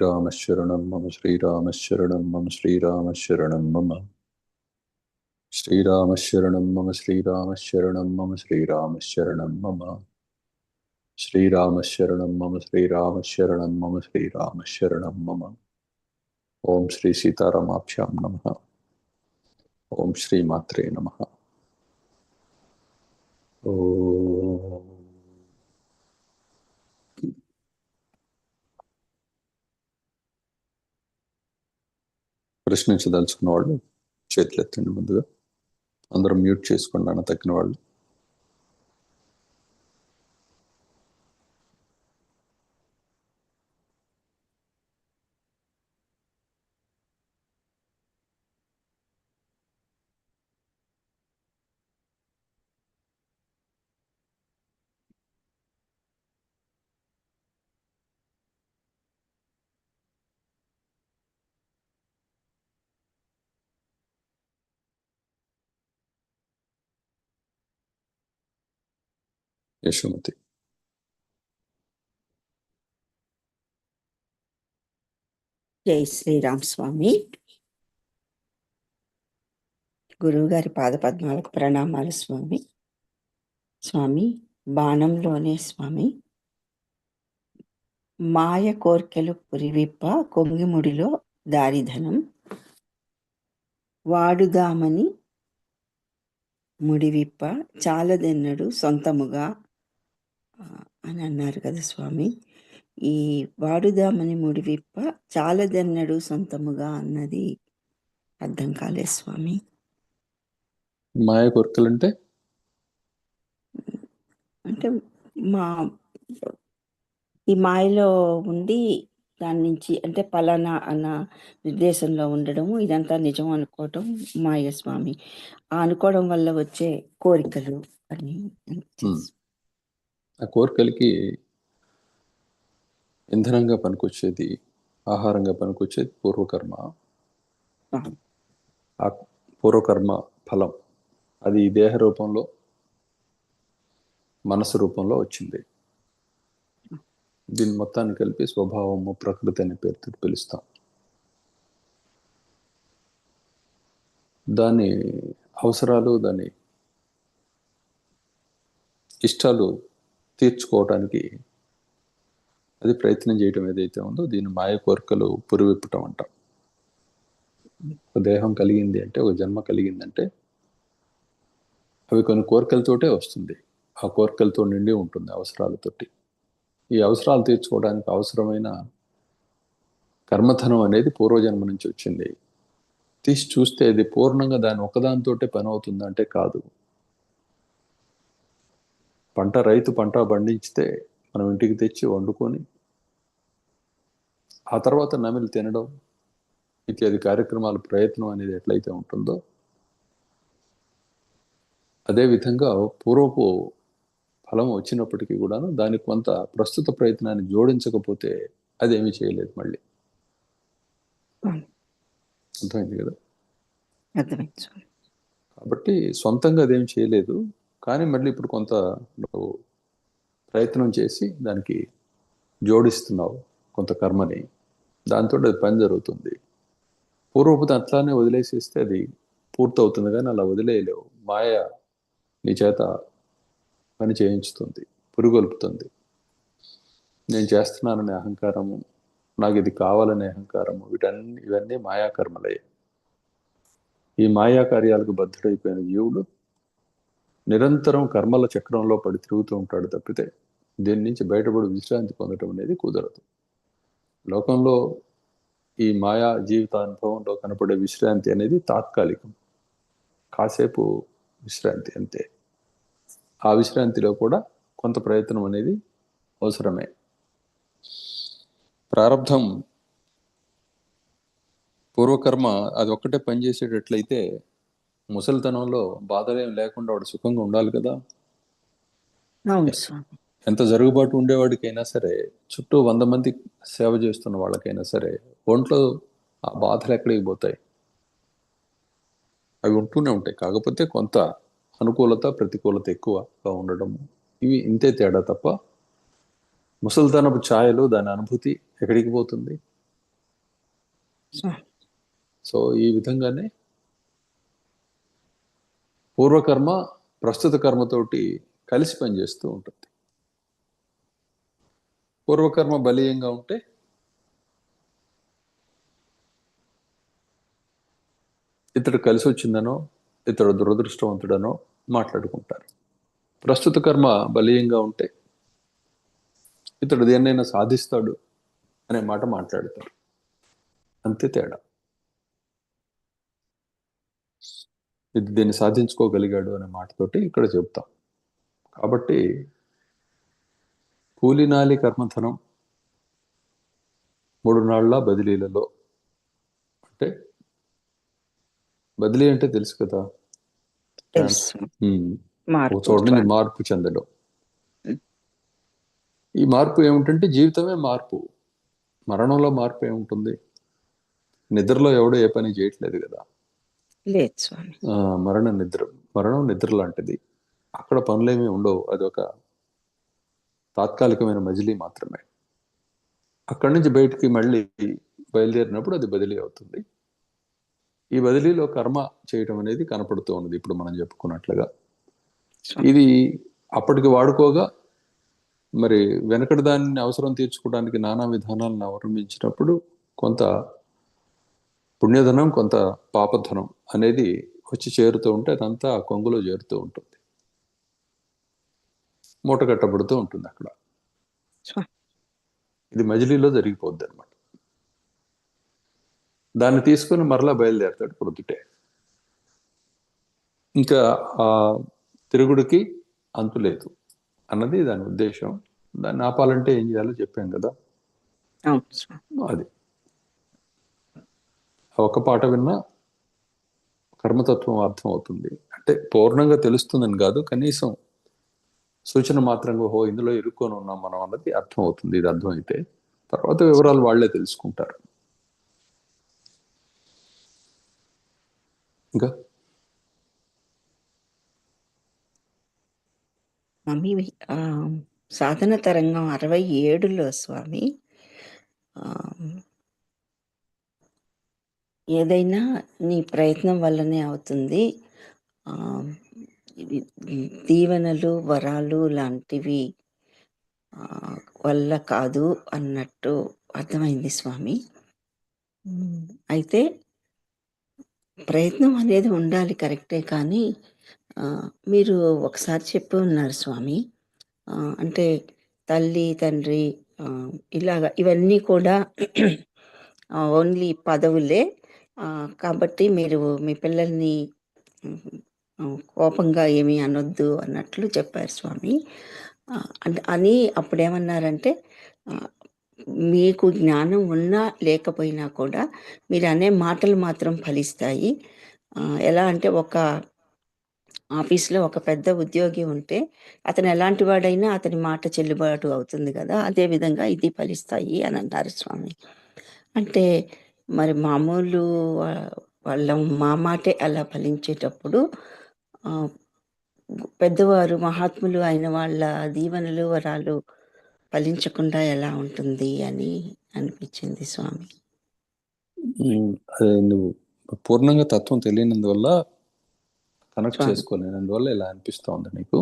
रामशरणं मम, श्रीरामशरणं मम श्रीरामशरणं मम। श्रीरामशरणं मम श्रीरामशरणं मम श्रीरामशरणं मम। श्रीरामशरणं मम श्रीरामशरणं मम श्रीरामशरणं मम। ॐ श्री सीतारामाभ्यां नमः। ॐ श्रीमात्रे नमः। ॐ ప్రశ్నించదలుచుకున్న వాళ్ళు చేతులు ఎత్తండి ముందుగా. అందరూ మ్యూట్ చేసుకోండి అన్న తగ్గిన వాళ్ళు. యశోమతి జై శ్రీరామ్ స్వామి గురువుగారి పాదపద్మాలకు ప్రణామాలు స్వామి. స్వామి బాణంలోనే స్వామి. మాయ కోర్కెలు పురివిప్ప కొంగిముడిలో దారిధనం. వాడుదామని ముడివిప్ప చాలదెన్నడు సొంతముగా. అని అన్నారు కదా స్వామి. ఈ వాడుదామని ముడివిప్ప చాలదెన్నడు సొంతముగా అన్నది అర్థం కాలేదు స్వామి. మాయ కొరకలు అంటే అంటే మా ఈ మాయలో ఉండి దాని నుంచి అంటే పలానా అన్న నిర్దేశంలో ఉండడము ఇదంతా నిజం అనుకోవటం మాయ స్వామి. ఆ అనుకోవడం వల్ల వచ్చే కోరికలు అని. ఆ కోరికలకి ఇంధనంగా పనికొచ్చేది ఆహారంగా పనికొచ్చేది పూర్వకర్మ. ఆ పూర్వకర్మ ఫలం. అది దేహ రూపంలో మనసు రూపంలో వచ్చింది. దీని మొత్తాన్ని కలిపి స్వభావము ప్రకృతి అనే పేరుతో పిలుస్తాం. దాని అవసరాలు దాని ఇష్టాలు తీర్చుకోవటానికి అది ప్రయత్నం చేయటం ఏదైతే ఉందో దీని మాయ కోరికలు పురివిప్పటం అంటాం. ఒక దేహం కలిగింది అంటే ఒక జన్మ కలిగిందంటే అవి కొన్ని కోరికలతోటే వస్తుంది. ఆ కోరికలతో నిండి ఉంటుంది అవసరాలతోటి. ఈ అవసరాలు తీర్చుకోవడానికి అవసరమైన కర్మధనం అనేది పూర్వజన్మ నుంచి వచ్చింది. తీసి చూస్తే అది పూర్ణంగా దాని ఒకదానితోటే పని అవుతుందంటే కాదు. పంట రైతు పంట పండించితే మనం ఇంటికి తెచ్చి వండుకొని ఆ తర్వాత నమిలి తినడం ఇత్యాది కార్యక్రమాల ప్రయత్నం అనేది ఎట్లయితే ఉంటుందో అదే విధంగా పూర్వపు ఫలం వచ్చినప్పటికీ కూడాను దానికి కొంత ప్రస్తుత ప్రయత్నాన్ని జోడించకపోతే అదేమీ చేయలేదు మళ్ళీ. అర్థమైంది కదా? కాబట్టి సొంతంగా అదేం చేయలేదు. కానీ మళ్ళీ ఇప్పుడు కొంత నువ్వు ప్రయత్నం చేసి దానికి జోడిస్తున్నావు కొంత కర్మని. దాంతో అది పని జరుగుతుంది. పూర్వపు అట్లానే వదిలేసేస్తే అది పూర్తవుతుంది కానీ అలా వదిలేయలేవు. మాయ నీ చేత పని చేయించుతుంది పురుగొల్పుతుంది. నేను చేస్తున్నాననే అహంకారము నాకు ఇది కావాలనే అహంకారము వీటన్ని ఇవన్నీ మాయాకర్మలే. ఈ మాయా కార్యాలకు బద్ధుడైపోయిన జీవుడు నిరంతరం కర్మల చక్రంలో పడి తిరుగుతూ ఉంటాడు తప్పితే దీని నుంచి బయటపడి విశ్రాంతి పొందడం అనేది కుదరదు. లోకంలో ఈ మాయా జీవిత అనుభవంలో కనపడే విశ్రాంతి అనేది తాత్కాలికం. కాసేపు విశ్రాంతి అంతే. ఆ విశ్రాంతిలో కూడా కొంత ప్రయత్నం అనేది అవసరమే. ప్రారంధం పూర్వకర్మ అది ఒక్కటే పనిచేసేటట్లయితే ముసలితనంలో బాధలేం లేకుండా వాడు సుఖంగా ఉండాలి కదా? ఎంత జరుగుబాటు ఉండేవాడికైనా సరే చుట్టూ వంద మంది సేవ చేస్తున్న వాళ్ళకైనా సరే ఒంట్లో ఆ బాధలు ఎక్కడికి పోతాయి? అవి ఉంటూనే ఉంటాయి. కాకపోతే కొంత అనుకూలత ప్రతికూలత ఎక్కువగా ఉండడం ఇవి ఇంతే తేడా తప్ప ముసలితనపు ఛాయలు దాని అనుభూతి ఎక్కడికి పోతుంది? సో ఈ విధంగానే పూర్వకర్మ ప్రస్తుత కర్మతోటి కలిసి పనిచేస్తూ ఉంటుంది. పూర్వకర్మ బలీయంగా ఉంటే ఇతడు కలిసి వచ్చిందనో ఇతడు దురదృష్టవంతుడనో మాట్లాడుకుంటారు. ప్రస్తుత కర్మ బలీయంగా ఉంటే ఇతడు దేన్నైనా సాధిస్తాడు అనే మాట మాట్లాడతారు. అంతే తేడా. ఇది దీన్ని సాధించుకోగలిగాడు అనే మాటతోటి ఇక్కడ చెప్తాం కాబట్టి కూలినాలి కర్మధనం మూడు నాళ్ళ బదిలీలలో అంటే బదిలీ అంటే తెలుసు కదా. ఉమ్. ఒక మార్పు చెందడం. ఈ మార్పు ఏమిటంటే జీవితమే మార్పు. మరణంలో మార్పు ఏముంటుంది? నిద్రలో ఎవడో ఏ పని చేయట్లేదు కదా? లేదు స్వామి. మరణ నిద్ర మరణం నిద్ర లాంటిది. అక్కడ పనులేమీ ఉండవు. అది ఒక తాత్కాలికమైన మజిలీ మాత్రమే. అక్కడి నుంచి బయటికి మళ్ళీ బయలుదేరినప్పుడు అది బదిలీ అవుతుంది. ఈ బదిలీలో కర్మ చేయటం అనేది కనపడుతూ ఉన్నది ఇప్పుడు మనం చెప్పుకున్నట్లుగా. ఇది అప్పటికి వాడుకోగా మరి వెనకటి దాన్ని అవసరం తీర్చుకోవడానికి నానా విధానాలను అవలంబించినప్పుడు కొంత పుణ్యధనం కొంత పాపధనం అనేది వచ్చి చేరుతూ ఉంటే అదంతా ఆ కొంగులో చేరుతూ ఉంటుంది. మూట కట్టబడుతూ ఉంటుంది అక్కడ. ఇది మజిలీలో జరిగిపోద్ది అనమాట దాన్ని తీసుకొని మరలా బయలుదేరతాడు ప్రొద్దుటే ఇంకా ఆ తిరుగుడికి అంతు లేదు అన్నది దాని ఉద్దేశం. దాన్ని ఆపాలంటే ఏం చేయాలో చెప్పాం కదా. అది. ఆ ఒక్క పాట విన్నా కర్మతత్వం అర్థం అవుతుంది అంటే పూర్ణంగా తెలుస్తుందని కాదు కనీసం సూచన మాత్రంగా హో ఇందులో ఇరుక్కొని ఉన్నాం మనం అన్నది అర్థం అవుతుంది ఇది అర్థమైతే. తర్వాత వివరాలు వాళ్ళే తెలుసుకుంటారు. ఇంకా? మమ్మీ సాధన తరంగం అరవై ఏడులో స్వామి ఆ, ఏదైనా నీ ప్రయత్నం వల్లనే అవుతుంది. దీవెనలు వరాలు లాంటివి వల్ల కాదు అన్నట్టు అర్థమైంది స్వామి. అయితే ప్రయత్నం అనేది ఉండాలి కరెక్టే కానీ మీరు ఒకసారి చెప్పి ఉన్నారు స్వామి. అంటే తల్లి తండ్రి ఇలాగ ఇవన్నీ కూడా ఓన్లీ పదవులే. కాబట్టి మీరు మీ పిల్లల్ని కోపంగా ఏమీ అనొద్దు అన్నట్లు చెప్పారు స్వామి. అని అప్పుడేమన్నారంటే మీకు జ్ఞానం ఉన్నా లేకపోయినా కూడా మీరు అనే మాటలు మాత్రం ఫలిస్తాయి. ఎలా అంటే ఒక ఆఫీస్లో ఒక పెద్ద ఉద్యోగి ఉంటే అతను ఎలాంటి వాడైనా అతని మాట చెల్లుబాటు అవుతుంది కదా అదే విధంగా ఇది ఫలిస్తాయి అని అన్నారు స్వామి. అంటే మరి మామూలు వాళ్ళ మా మాటే అలా ఫలించేటప్పుడు పెద్దవారు మహాత్ములు అయిన వాళ్ళ దీవెనలు వరాలు ఫలించకుండా ఎలా ఉంటుంది అని అనిపించింది స్వామి? అదే నువ్వు పూర్ణంగా తత్వం తెలియనందువల్ల కనెక్ట్. చేసుకోలేనందువల్ల ఇలా అనిపిస్తూ ఉంది నీకు.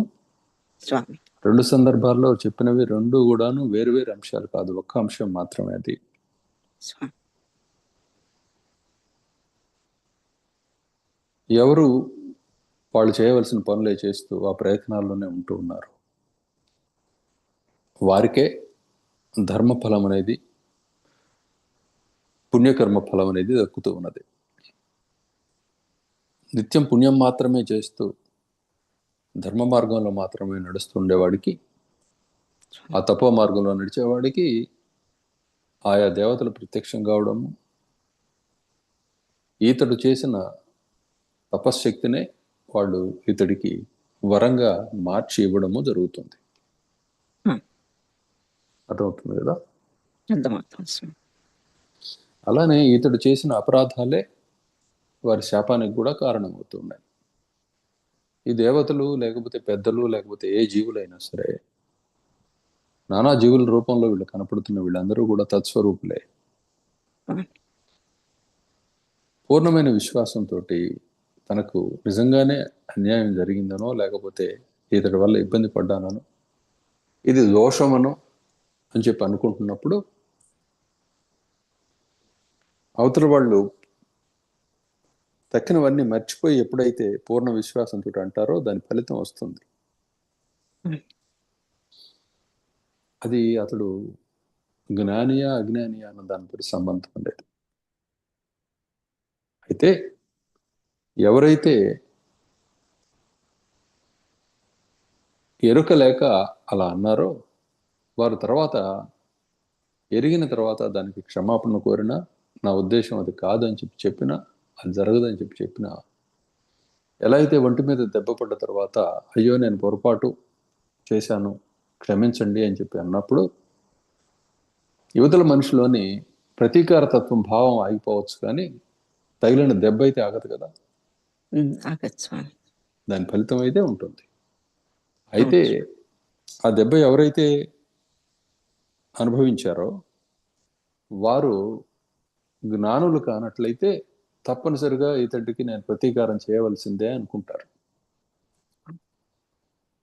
స్వామి. రెండు సందర్భాల్లో చెప్పినవి రెండు కూడాను వేరు వేరు అంశాలు కాదు ఒక్క అంశం మాత్రమే అది. స్వామి. ఎవరు వాళ్ళు చేయవలసిన పనులే చేస్తూ ఆ ప్రయత్నాల్లోనే ఉంటూ ఉన్నారు. వారికే ధర్మఫలం అనేది పుణ్యకర్మ ఫలం అనేది దక్కుతూ ఉన్నది. నిత్యం పుణ్యం మాత్రమే చేస్తూ ధర్మ మార్గంలో మాత్రమే నడుస్తుండేవాడికి ఆ తపో మార్గంలో నడిచేవాడికి ఆయా దేవతలు ప్రత్యక్షం కావడము ఈతడు చేసిన తపశ్శక్తినే వాళ్ళు ఇతడికి వరంగా మార్చి ఇవ్వడము జరుగుతుంది. అర్థమవుతుంది కదా? అలానే ఇతడు చేసిన అపరాధాలే వారి శాపానికి కూడా కారణమవుతున్నాయి. ఈ దేవతలు లేకపోతే పెద్దలు లేకపోతే ఏ జీవులైనా సరే నానా జీవుల రూపంలో వీళ్ళు కనపడుతున్న వీళ్ళందరూ కూడా తత్స్వరూపులే. పూర్ణమైన విశ్వాసంతో తనకు నిజంగానే అన్యాయం జరిగిందనో లేకపోతే ఇతడి వల్ల ఇబ్బంది పడ్డానో ఇది దోషమనో అని చెప్పి అనుకుంటున్నప్పుడు అవతల వాళ్ళు తక్కినవన్నీ మర్చిపోయి ఎప్పుడైతే పూర్ణ విశ్వాసంతో అంటారో దాని ఫలితం వస్తుంది. అది అతడు జ్ఞానియా అజ్ఞానియా అన్న దానిపై సంబంధం లేదు అయితే ఎవరైతే ఎరుక లేక అలా అన్నారో వారు తర్వాత ఎరిగిన తర్వాత దానికి క్షమాపణ కోరినా నా ఉద్దేశం అది కాదు అని చెప్పి చెప్పినా అది జరగదని చెప్పి చెప్పినా ఎలా అయితే ఒంటి మీద దెబ్బ పడ్డ తర్వాత అయ్యో నేను పొరపాటు చేశాను క్షమించండి అని చెప్పి అన్నప్పుడు యువతల మనిషిలోని ప్రతీకారతత్వం భావం ఆగిపోవచ్చు కానీ తగిలిన దెబ్బ అయితే ఆగదు కదా. దాని ఫలితం అయితే ఉంటుంది. అయితే ఆ దెబ్బ ఎవరైతే అనుభవించారో వారు జ్ఞానులు కానట్లయితే తప్పనిసరిగా ఇతడికి నేను ప్రతీకారం చేయవలసిందే అనుకుంటారు.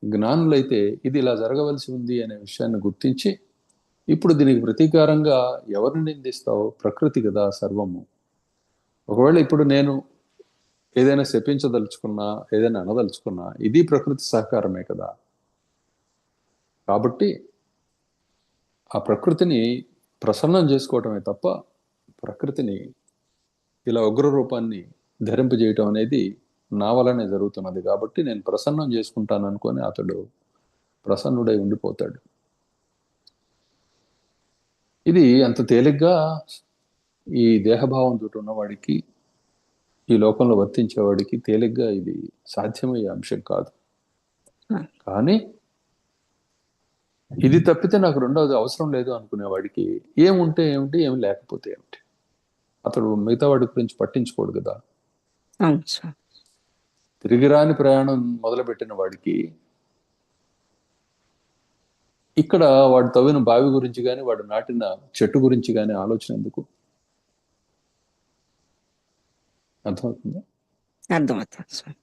జ్ఞానులైతే ఇది ఇలా జరగవలసి ఉంది అనే విషయాన్ని గుర్తించి ఇప్పుడు దీనికి ప్రతీకారంగా ఎవరిని నిందిస్తావు ప్రకృతి కదా సర్వము. ఒకవేళ ఇప్పుడు నేను ఏదైనా శపించదలుచుకున్నా ఏదైనా అనదలుచుకున్నా ఇది ప్రకృతి సహకారమే కదా. కాబట్టి ఆ ప్రకృతిని ప్రసన్నం చేసుకోవటమే తప్ప ప్రకృతిని ఇలా ఉగ్ర రూపాన్ని ధరింపజేయటం అనేది నా వలనే జరుగుతున్నది కాబట్టి నేను ప్రసన్నం చేసుకుంటాను అనుకొని అతడు ప్రసన్నుడై ఉండిపోతాడు. ఇది అంత తేలిగ్గా ఈ దేహభావం దేహభావంతో ఉన్నవాడికి ఈ లోకంలో వర్తించేవాడికి తేలిగ్గా ఇది సాధ్యమయ్యే అంశం కాదు. కానీ ఇది తప్పితే నాకు రెండవది అవసరం లేదు అనుకునేవాడికి ఏముంటే ఏమిటి ఏమి లేకపోతే ఏమిటి? అతడు మిగతా వాడి గురించి పట్టించుకోడు కదా. తిరిగి రాని ప్రయాణం మొదలుపెట్టిన వాడికి ఇక్కడ వాడు తవ్విన బావి గురించి కానీ వాడు నాటిన చెట్టు గురించి కానీ ఆలోచన ఎందుకు? అర్థమవుతుందా? అర్థమవుతుంది స్వామి.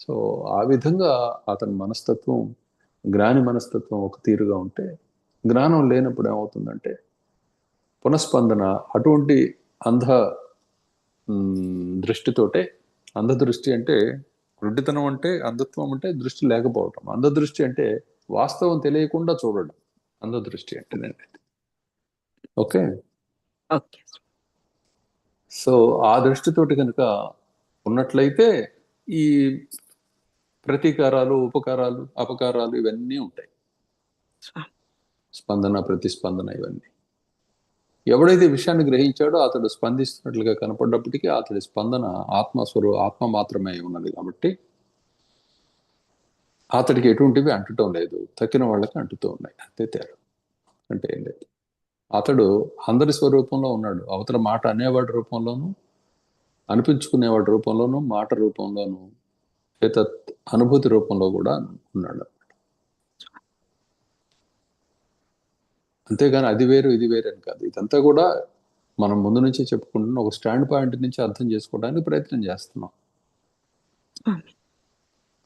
సో ఆ విధంగా అతని మనస్తత్వం జ్ఞాని మనస్తత్వం ఒక తీరుగా ఉంటే జ్ఞానం లేనప్పుడు ఏమవుతుందంటే పునఃస్పందన అటువంటి అంధ దృష్టితోటే అంధ దృష్టి అంటే గుడ్డితనం అంటే అంధత్వం అంటే దృష్టి లేకపోవటం. అంధ దృష్టి అంటే వాస్తవం తెలియకుండా చూడడం. అంధ దృష్టి అంటే ఓకే ఓకే సో ఆ దృష్టితోటి కనుక ఉన్నట్లయితే ఈ ప్రతీకారాలు ఉపకారాలు అపకారాలు ఇవన్నీ ఉంటాయి. స్పందన ప్రతిస్పందన ఇవన్నీ. ఎవడైతే విషయాన్ని గ్రహించాడో అతడు స్పందిస్తున్నట్లుగా కనపడ్డప్పటికీ అతడి స్పందన ఆత్మస్వరూ ఆత్మ మాత్రమే ఉన్నది కాబట్టి అతడికి ఎటువంటివి అంటటం లేదు. తక్కిన వాళ్ళకి అంటుతూ ఉన్నాయి. అంతే తేడా. అంటే ఏం లేదు. అతడు అందరి స్వరూపంలో ఉన్నాడు. అవతల మాట అనేవాడి రూపంలోను అనిపించుకునేవాడి రూపంలోనూ మాట రూపంలోనూ చేత అనుభూతి రూపంలో కూడా ఉన్నాడు. అంతేగాని అది వేరు ఇది వేరు అని కాదు. ఇదంతా కూడా మనం ముందు నుంచే చెప్పుకుంటున్న ఒక స్టాండ్ పాయింట్ నుంచి అర్థం చేసుకోవడానికి ప్రయత్నం చేస్తున్నాం.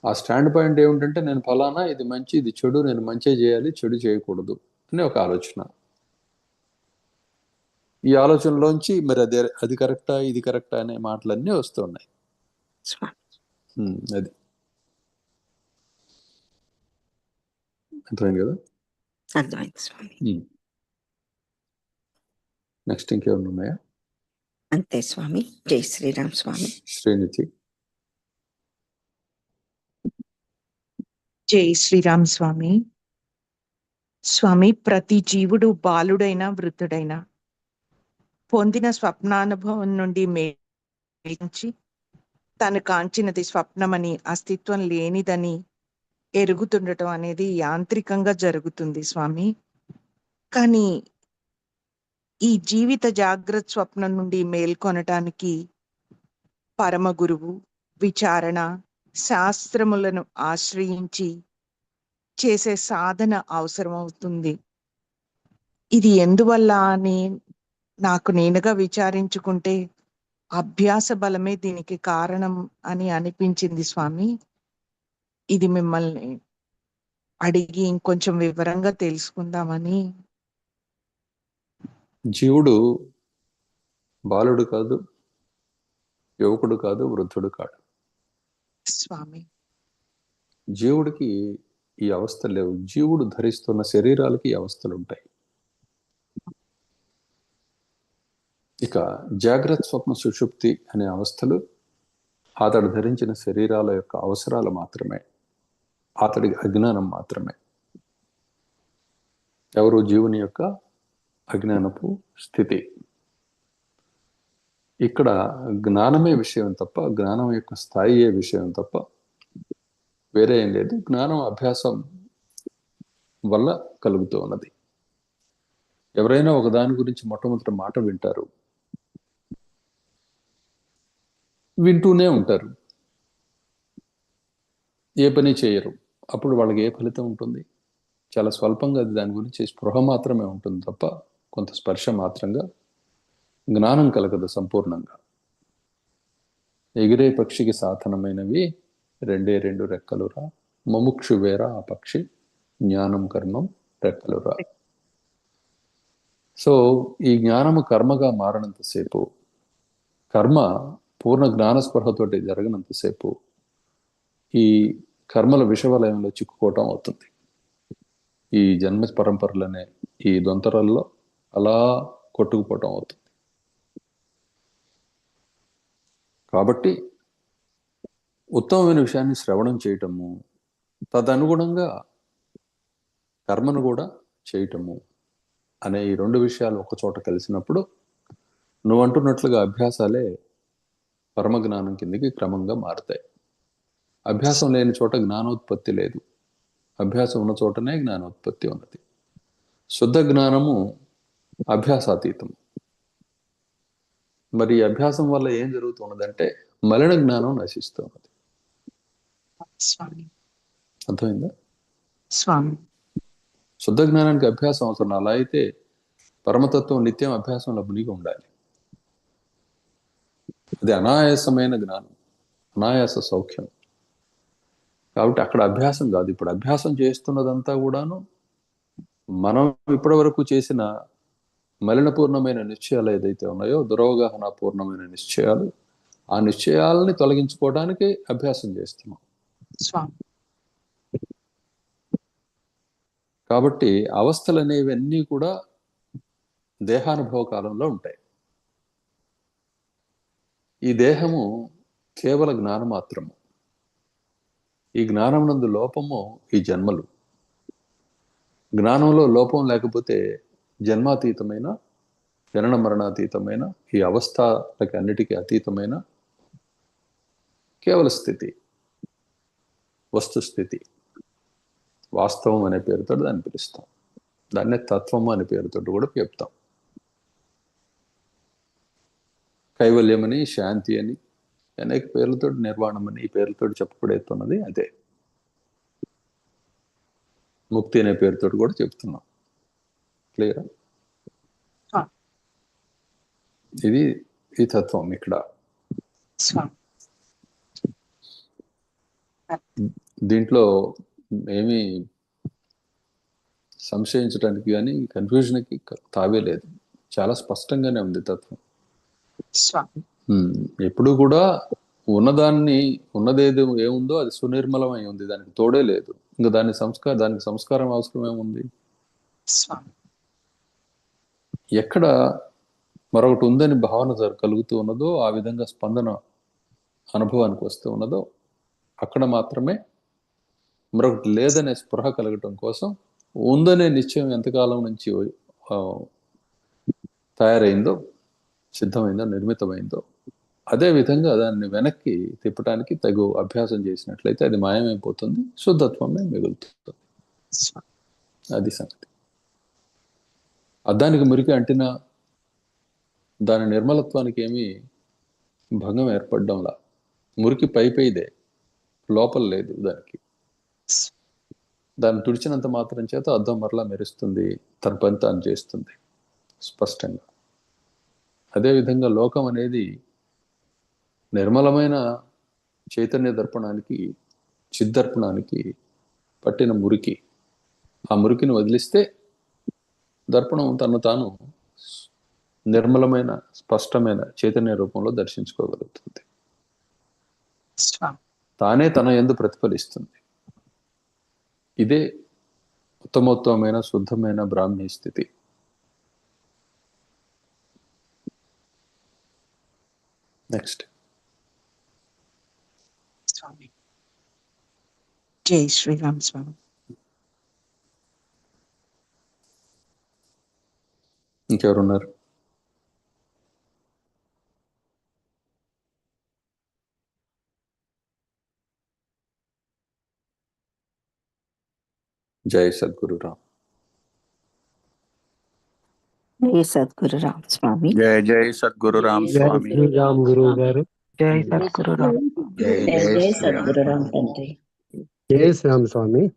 ఆ స్టాండ్ పాయింట్ ఏమిటంటే నేను ఫలానా ఇది మంచి ఇది చెడు నేను మంచి చేయాలి చెడు చేయకూడదు అనే ఒక ఆలోచన. ఈ ఆలోచనలోంచి మరి అదే అది కరెక్టా ఇది కరెక్టా అనే మాటలన్నీ వస్తున్నాయి. అది. అర్థమైంది కదా? అర్థమైంది స్వామి. నెక్స్ట్ ఇంకేమైనా ఉన్నాయా? అంతే స్వామి. జై శ్రీరామ్ స్వామి. శ్రేణితి జై శ్రీరామ్ స్వామి. స్వామి ప్రతి జీవుడు బాలుడైనా వృద్ధుడైనా పొందిన స్వప్నానుభవం నుండి మేల్చి తను కాంచినది స్వప్నమని అస్తిత్వం లేనిదని ఎరుగుతుండటం అనేది యాంత్రికంగా జరుగుతుంది స్వామి. కానీ ఈ జీవిత జాగ్రత్త స్వప్నం నుండి మేల్కొనటానికి పరమ గురువు విచారణ శాస్త్రములను ఆశ్రయించి చేసే సాధన అవసరమవుతుంది. ఇది ఎందువల్ల అని నాకు నేనుగా విచారించుకుంటే అభ్యాస బలమే దీనికి కారణం అని అనిపించింది స్వామి. ఇది మిమ్మల్ని అడిగి ఇంకొంచెం వివరంగా తెలుసుకుందామని. జీవుడు బాలుడు కాదు యువకుడు కాదు వృద్ధుడు కాడు. స్వామి. జీవుడికి ఈ అవస్థలు లేవు. జీవుడు ధరిస్తున్న శరీరాలకి ఈ అవస్థలు ఉంటాయి. ఇక జాగ్రత్త స్వప్న సుషుప్తి అనే అవస్థలు అతడు ధరించిన శరీరాల యొక్క అవసరాలు మాత్రమే అతడి అజ్ఞానం మాత్రమే. ఎవరు జీవుని యొక్క అజ్ఞానపు స్థితి? ఇక్కడ జ్ఞానమే విషయం తప్ప జ్ఞానం యొక్క స్థాయియే విషయం తప్ప వేరే ఏం లేదు. జ్ఞానం అభ్యాసం వల్ల కలుగుతూ ఉన్నది. ఎవరైనా ఒక దాని గురించి మొట్టమొదటి మాట వింటారు. వింటూనే ఉంటారు. ఏ పని చేయరు. అప్పుడు వాళ్ళకి ఏ ఫలితం ఉంటుంది? చాలా స్వల్పంగా అది దాని గురించి స్పృహ మాత్రమే ఉంటుంది తప్ప కొంత స్పర్శ మాత్రంగా జ్ఞానం కలగదు సంపూర్ణంగా. ఎగిరే పక్షికి సాధనమైనవి రెండే రెండు రెక్కలురా. మముక్షు వేర ఆ పక్షి జ్ఞానం కర్మం రెక్కలురా. సో ఈ జ్ఞానము కర్మగా మారినంతసేపు కర్మ పూర్ణ జ్ఞాన స్పృహతోటి జరగనంతసేపు ఈ కర్మల విషవలయంలో చిక్కుకోవటం అవుతుంది. ఈ జన్మ పరంపరలనే ఈ దొంతరల్లో అలా కొట్టుకుపోవటం అవుతుంది. కాబట్టి ఉత్తమమైన విషయాన్ని శ్రవణం చేయటము తదనుగుణంగా కర్మను కూడా చేయటము అనే ఈ రెండు విషయాలు ఒక చోట కలిసినప్పుడు నువ్వు అంటున్నట్లుగా అభ్యాసాలే పరమజ్ఞానం కిందికి క్రమంగా మారుతాయి. అభ్యాసం లేని చోట జ్ఞానోత్పత్తి లేదు. అభ్యాసం ఉన్న చోటనే జ్ఞానోత్పత్తి ఉన్నది. శుద్ధ జ్ఞానము అభ్యాసాతీతం మరి అభ్యాసం వల్ల ఏం జరుగుతున్నదంటే మలిన జ్ఞానం నశిస్తున్నది స్వామి. అర్థమైందా? స్వామి. శుద్ధ జ్ఞానానికి అభ్యాసం అవసరం అలా అయితే పరమతత్వం నిత్యం అభ్యాసంలో మునిగి ఉండాలి. అది అనాయాసమైన జ్ఞానం అనాయాస సౌఖ్యం. కాబట్టి అక్కడ అభ్యాసం కాదు. ఇప్పుడు అభ్యాసం చేస్తున్నదంతా కూడాను మనం ఇప్పటి వరకు చేసిన మలినపూర్ణమైన నిశ్చయాలు ఏదైతే ఉన్నాయో దురవగాహన పూర్ణమైన నిశ్చయాలు ఆ నిశ్చయాలని తొలగించుకోవడానికి అభ్యాసం చేస్తున్నాం. కాబట్టి అవస్థలు అనేవి అన్నీ కూడా దేహానుభవ కాలంలో ఉంటాయి. ఈ దేహము కేవల జ్ఞానం మాత్రము. ఈ జ్ఞానం నందు లోపము ఈ జన్మలు. జ్ఞానంలో లోపం లేకపోతే జన్మాతీతమైన జనన మరణాతీతమైన ఈ అవస్థలకి అన్నిటికీ అతీతమైన కేవల స్థితి. వస్తుస్థితి. వాస్తవం అనే పేరుతో దాన్ని పిలుస్తాం. దాన్నే తత్వం అనే పేరుతో కూడా చెప్తాం. కైవల్యమని శాంతి అని అనేక పేర్లతో నిర్వాణం అని ఈ పేర్లతో చెప్పబడుతున్నది అదే. ముక్తి అనే పేరుతో కూడా చెప్తున్నాం. క్లియర్. ఇది ఈ తత్వం ఇక్కడ. దీంట్లో ఏమీ సంశయించడానికి కానీ కన్ఫ్యూజన్కి తావే లేదు. చాలా స్పష్టంగానే ఉంది తత్వం. స్వామి. ఎప్పుడు కూడా ఉన్నదాన్ని ఉన్నదేది ఏముందో అది సునిర్మలమై ఉంది. దానికి తోడే లేదు. ఇంకా దాని సంస్కారం దానికి సంస్కారం అవసరం ఏముంది? ఎక్కడ మరొకటి ఉందని భావన కలుగుతూ ఉన్నదో ఆ విధంగా స్పందన అనుభవానికి వస్తూ ఉన్నదో అక్కడ మాత్రమే మరొకటి లేదనే స్పృహ కలగటం కోసం ఉందనే నిశ్చయం ఎంతకాలం నుంచి తయారైందో సిద్ధమైందో నిర్మితమైందో అదే విధంగా దాన్ని వెనక్కి తిప్పడానికి తగు అభ్యాసం చేసినట్లయితే అది మాయమైపోతుంది శుద్ధత్వమే మిగులుతుంది. అది సంగతి. అద్దానికి మురికి అంటిన దాని నిర్మలత్వానికి ఏమీ భంగం ఏర్పడడంలా. మురికి పైపైదే లోపల లేదు దానికి. దాన్ని తుడిచినంత మాత్రం చేత అద్దం మరలా మెరుస్తుంది తన పని తాను చేస్తుంది స్పష్టంగా. అదేవిధంగా లోకం అనేది నిర్మలమైన చైతన్య దర్పణానికి చిద్దర్పణానికి పట్టిన మురికి. ఆ మురికిని వదిలిస్తే దర్పణం తను తాను నిర్మలమైన స్పష్టమైన చైతన్య రూపంలో దర్శించుకోగలుగుతుంది. తానే తన ఎందు ప్రతిఫలిస్తుంది. ఇదే ఉత్తమోత్తమైన శుద్ధమైన బ్రాహ్మీ స్థితి. నెక్స్ట్ స్వామి జై శ్రీరామ్ స్వామి ఇంకెవరున్నారు జై సద్గురు రామ్ జై సద్గురు రామ్ స్వామి. జయ జయ సద్గురు రామ్ జై స్వామి. శ్రీరామ్ గురువు గారు. జై సద్గురు రామ్. జై జై జై సద్గురు రామ్ తండ్రి. జై శ్రీరామ్ స్వామి.